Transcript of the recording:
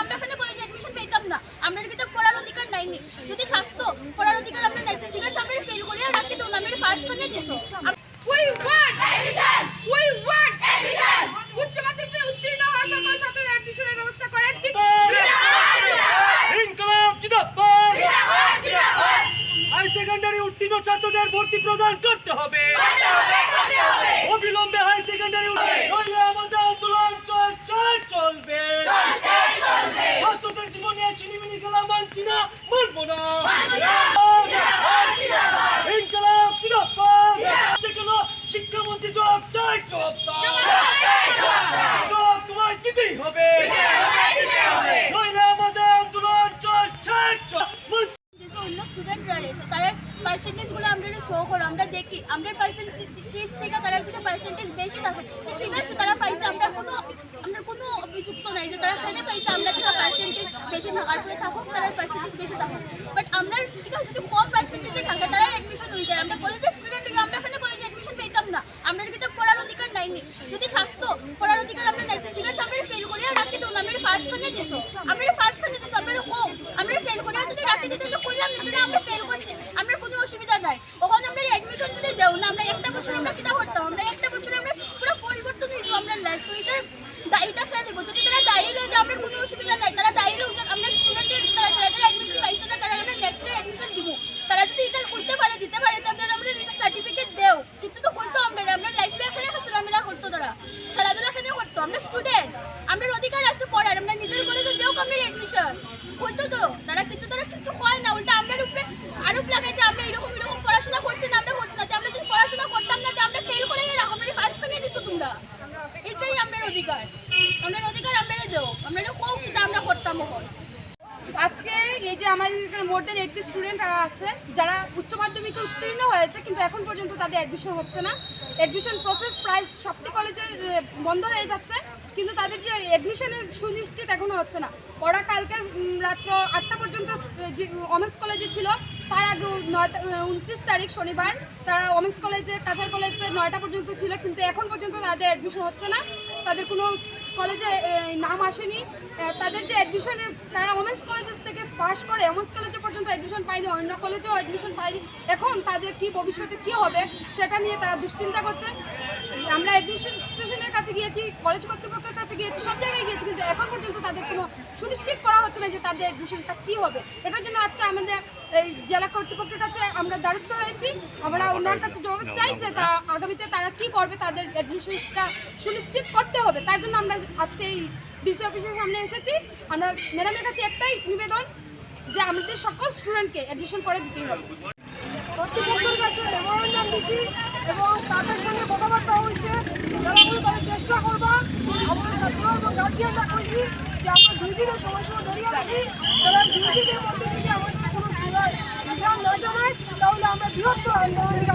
আমরা এখানে কলেজে পেতাম না আমাদের ভিতরে পড়ার অধিকার নাই। যদি থাকতো পড়ার অধিকার আমরা নাই ঠিক আছে আমরা ফেল করে রাখতে দাও আমরা ফার্স্ট করে দিছো We want admission! We want admission! উচ্চ মাধ্যমিকে উত্তীর্ণ হওয়া সকল ছাত্রের অ্যাডমিশনের ব্যবস্থা করেন ইনকলাব জিন্দাবাদ হাই সেকেন্ডারি ছাত্রদের ভর্তি প্রদান করতে হবে। অবিলম্বে হাই সেকেন্ডারি নইলে আমাদের আন্দোলন চলছে চলবে। ছাত্রদের জীবনে চিনিমিনি খেলা মানছি না। মানবো না ইনকলাব জিন্দাবাদ যেকোনো শিক্ষামন্ত্রী জবাব চাই জবাব দাও জবাব তোমায় দিতেই হবে নইলে আমাদের আন্দোলন চলছে চলবে দেশে অন্য স্টুডেন্টরা রয়েছে তারা পার্সেন্টেজগুলো আমরা শো করে আমরা দেখি আমাদের পার্সেন্টেজ থেকে তারা যদি পার্সেন্টেজ বেশি থাকে, তো ঠিক আছে, তারা পাইছে আমরা কোনো আমরা কোনো অভিযুক্ত নাই যে তারা খেতে পাইছে আমরা থেকে পার্সেন্টেজ বেশি থাকার ফলে থাকুক তারা পার্সেন্টেজ বেশি থাকুক। বাট আমরা আছে, যদি কম পার্সেন্টেজে থাকে, তারা অ্যাডমিশন হয়ে যায়। আমরা কলেজের স্টুডেন্ট হয়ে, আমরা এখানে কলেজে অ্যাডমিশন পেতাম না। আমাদের কিন্তু পড়ার অধিকার নাই নি। যদি থাকতো, পড়ার অধিকার আমরা নাই। ঠিক আছে, আমরা ফেল করে রাখতে দাও না, আমরা ফার্স্ট করে দিছো আমরা ফার্স্ট করে দিছো আমরা কম আমরা ফেল করে যদি রাখতে দিতে তো কইলাম না আমরা ফেল করছি। আমরা কোনো অসুবিধা নাই। ওখানে আমরা যদি দেও না, আমরা একটা বছর আমরা কিটা করতাম? আমরা একটা বছর আমরা পুরো পরিবর্তন হয়েছিল আমরা লাইফ তো এটা দায়ীটা খেলে নেব যদি তারা দায়ী লোক আমরা কোনো অসুবিধা নাই। তারা দায়ী লোক যে আমরা স্টুডেন্টের তারা যারা অ্যাডমিশন পাইছে না, তারা আমরা নেক্সট ডে অ্যাডমিশন দিব। তারা যদি এটা করতে পারে, দিতে পারে, তো আমরা আমরা সার্টিফিকেট দেও। কিছু তো হইতো আমরা আমরা লাইফে এখানে খেলাধুলা করতো তারা। খেলাধুলা এখানে করতো, আমরা স্টুডেন্ট আমাদের অধিকার আছে পড়ার, আমরা নিজের কলেজে দেও কমের অ্যাডমিশন হইতো তো, তারা কিছু তারা কিছু হয় না, উল্টা আমরা উপরে আরোপ লাগাইছে আমরা এরকম এরকম পড়াশোনা করছি না আমরা করছি না তো আমরা যদি পড়াশোনা করতাম না তো আমরা ফেল করে রাখো আমরা ফার্স্ট করে দিছো তোমরা এটাই আমাদের অধিকার। আমাদের অধিকার আমরা দেও আমরা কোউ কিন্তু আমরা করতাম আজকে এই যে আমাদের এখানে মোর দেন এইটটি স্টুডেন্ট আছে, যারা উচ্চ মাধ্যমিকে উত্তীর্ণ হয়েছে, কিন্তু এখন পর্যন্ত তাদের অ্যাডমিশন হচ্ছে না। অ্যাডমিশন প্রসেস প্রায় সবটি কলেজে বন্ধ হয়ে যাচ্ছে, কিন্তু তাদের যে অ্যাডমিশনের সুনিশ্চিত এখনও হচ্ছে না। ওরা কালকে রাত্র আটটা পর্যন্ত যে ওমেন্স কলেজে ছিল তার আগে উনত্রিশ তারিখ শনিবার তারা ওমেন্স কলেজে কাছাড় কলেজে নয়টা পর্যন্ত ছিল, কিন্তু এখন পর্যন্ত তাদের অ্যাডমিশন হচ্ছে না। তাদের কোনো কলেজে নাম আসেনি। তাদের যে অ্যাডমিশনের তারা ওমেন্স কলেজেস থেকে পাশ করে ওমেন্স কলেজে পর্যন্ত অ্যাডমিশন পায়নি, অন্য কলেজেও অ্যাডমিশন পায়নি। এখন তাদের কি ভবিষ্যতে কি হবে, সেটা নিয়ে তারা দুশ্চিন্তা করছে। আমরা অ্যাডমিশন স্টেশনের কাছে গিয়েছি কলেজ কর্তৃপক্ষের কাছে গিয়েছি, সব জায়গায় গিয়েছি, কিন্তু এখন পর্যন্ত তাদের কোনো সুনিশ্চিত করা হচ্ছে না যে তাদের অ্যাডমিশনটা কী হবে। এটার জন্য আজকে আমাদের এই জেলা কর্তৃপক্ষের কাছে আমরা দ্বারস্থ হয়েছি। আমরা ওনার কাছে জবাব চাই যে তারা আগামীতে তারা কি করবে, তাদের অ্যাডমিশনটা সুনিশ্চিত করতে হবে। তার জন্য আমরা আজকে এই ডিসি অফিসের সামনে এসেছি। আমরা, ম্যাডামের কাছে একটাই নিবেদন যে আমাদের সকল স্টুডেন্টকে অ্যাডমিশন করে দিতেই হবে। কর্তৃপক্ষের কাছে এবং তাদের সঙ্গে কথাবার্তা হয়েছে তারা বলে তারা চেষ্টা করবা। আমাদের ছাত্র এবং গার্জিয়ানরা কইছি যে আমরা দুই দিনের সময় ধরিয়ে দিছি তারা দুই দিনের মধ্যে যদি আমাদের কোনো রেজাল্ট না জানায়, তাহলে আমরা বৃহত্তর আন্দোলন দিকে